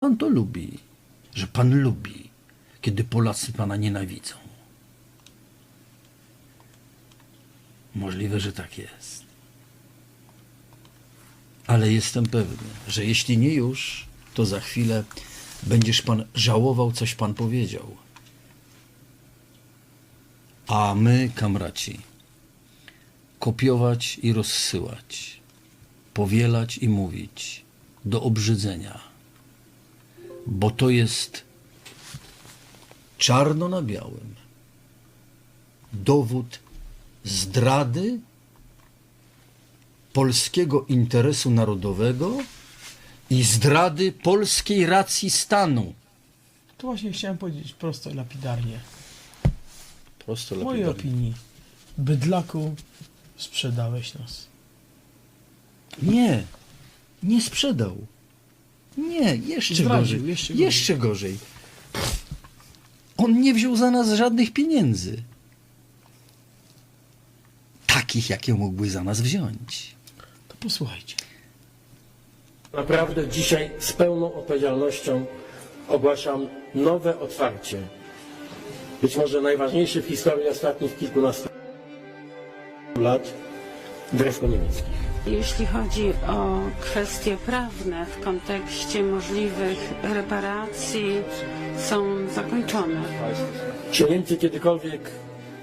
Pan to lubi, że pan lubi, kiedy Polacy pana nienawidzą. Możliwe, że tak jest. Ale jestem pewny, że jeśli nie już, to za chwilę będziesz pan żałował, coś pan powiedział. A my, kamraci, kopiować i rozsyłać, powielać i mówić do obrzydzenia, bo to jest czarno na białym dowód zdrady polskiego interesu narodowego i zdrady polskiej racji stanu. To właśnie chciałem powiedzieć prosto i lapidarnie. Prosto W mojej opinii, bydlaku, sprzedałeś nas. Nie, nie sprzedał. Nie, jeszcze Zdradził, gorzej. jeszcze Jeszcze, gorzej. gorzej. On nie wziął za nas żadnych pieniędzy. Takich, jakie mógłby za nas wziąć. To posłuchajcie. Naprawdę dzisiaj z pełną odpowiedzialnością ogłaszam nowe otwarcie. Być może najważniejsze w historii ostatnich kilkunastu lat dresko niemieckich. Jeśli chodzi o kwestie prawne w kontekście możliwych reparacji, są zakończone. Czy Niemcy kiedykolwiek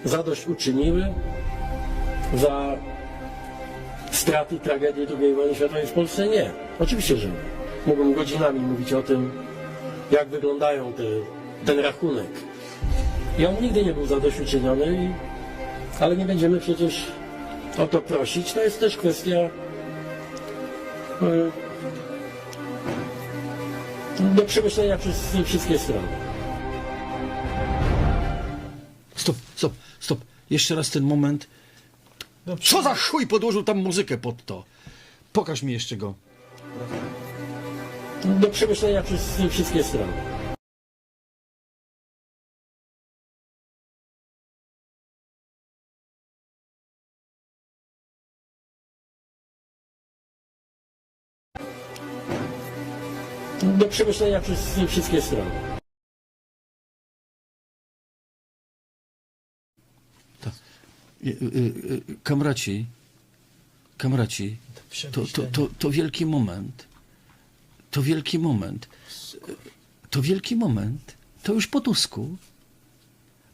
zadośćuczyniły za straty i tragedię II wojny światowej w Polsce? Nie. Oczywiście, że nie. Mógłbym godzinami mówić o tym, jak wyglądają te, ten rachunek. I on nigdy nie był zadośćuczyniony, ale nie będziemy przecież o to prosić. To jest też kwestia e, do przemyślenia przez wszystkie strony. Stop, stop, stop. Jeszcze raz ten moment. Do Co za chuj podłożył tam muzykę pod to? Pokaż mi jeszcze go. do przemyślenia przez wszystkie strony. Do przemyślenia przez wszystkie strony. Y, y, y, Kamraci, kamraci, to, to, to, to wielki moment. To wielki moment. To wielki moment. To już po Tusku.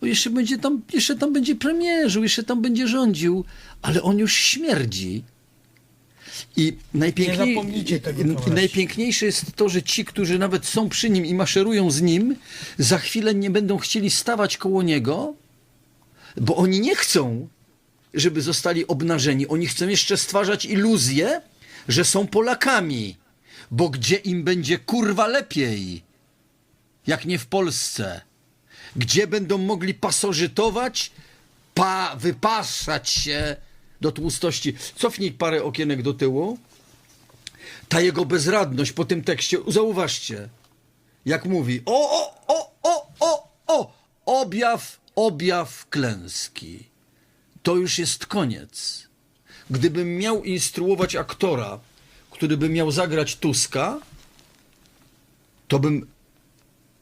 Bo jeszcze będzie tam, jeszcze tam będzie premierzył, jeszcze tam będzie rządził, ale on już śmierdzi. I najpiękniej, i- najpiękniejsze jest to, że ci, którzy nawet są przy nim i maszerują z nim, za chwilę nie będą chcieli stawać koło niego, bo oni nie chcą, żeby zostali obnażeni. Oni chcą jeszcze stwarzać iluzję, że są Polakami. Bo gdzie im będzie kurwa lepiej, jak nie w Polsce? Gdzie będą mogli pasożytować, pa, wypaszać się do tłustości? Cofnij parę okienek do tyłu. Ta jego bezradność po tym tekście, zauważcie, jak mówi, o, o, o, o, o, o, objaw, objaw klęski. To już jest koniec. Gdybym miał instruować aktora, który by miał zagrać Tuska, to bym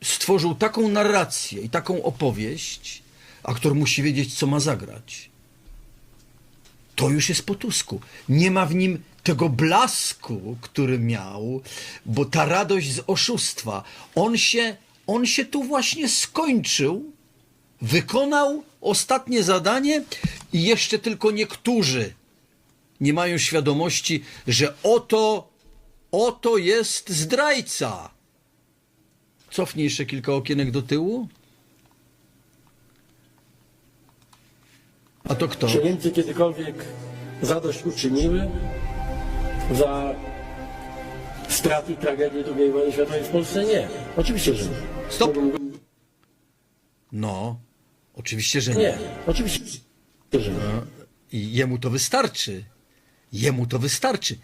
stworzył taką narrację i taką opowieść, aktor musi wiedzieć, co ma zagrać. To już jest po Tusku. Nie ma w nim tego blasku, który miał, bo ta radość z oszustwa, on się, on się tu właśnie skończył, wykonał ostatnie zadanie i jeszcze tylko niektórzy nie mają świadomości, że oto, oto jest zdrajca. Cofnij jeszcze kilka okienek do tyłu. A to kto? Czy Niemcy kiedykolwiek zadośćuczyniły za straty i tragedię II wojny światowej w Polsce? Nie. Oczywiście, że nie. Stop. No, oczywiście, że Nie. nie. Oczywiście, że nie. I jemu to wystarczy. Jemu to wystarczy.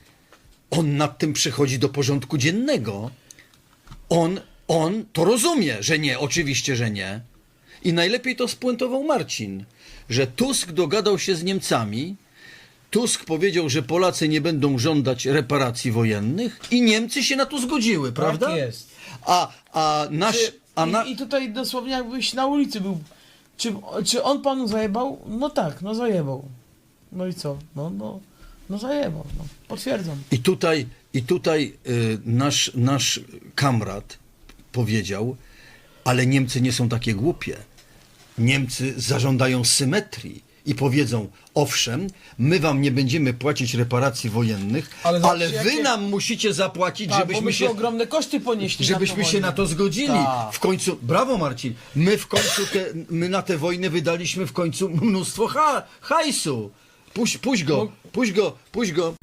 On nad tym przechodzi do porządku dziennego. On, on to rozumie, że nie, oczywiście, że nie. I najlepiej to spuentował Marcin, że Tusk dogadał się z Niemcami, Tusk powiedział, że Polacy nie będą żądać reparacji wojennych i Niemcy się na to zgodziły, prawda? Tak jest. A, a nasz... Czy, A na... i, I tutaj dosłownie jakbyś na ulicy był. Czy, czy on panu zajebał? No tak, no zajebał. No i co? No, no, no zajebał. No. Potwierdzam. I tutaj, i tutaj y, nasz, nasz kamrat powiedział, ale Niemcy nie są takie głupie. Niemcy zażądają symetrii i powiedzą, owszem, my wam nie będziemy płacić reparacji wojennych, ale, Ale wy jakie- nam musicie zapłacić, Tak, żebyśmy się... ogromne koszty ponieśli. Żebyśmy się na to zgodzili. Tak. W końcu, brawo Marcin, my w końcu, te, my na tę wojnę wydaliśmy w końcu mnóstwo ha, hajsu. Puść, puść go, puść go, puść go.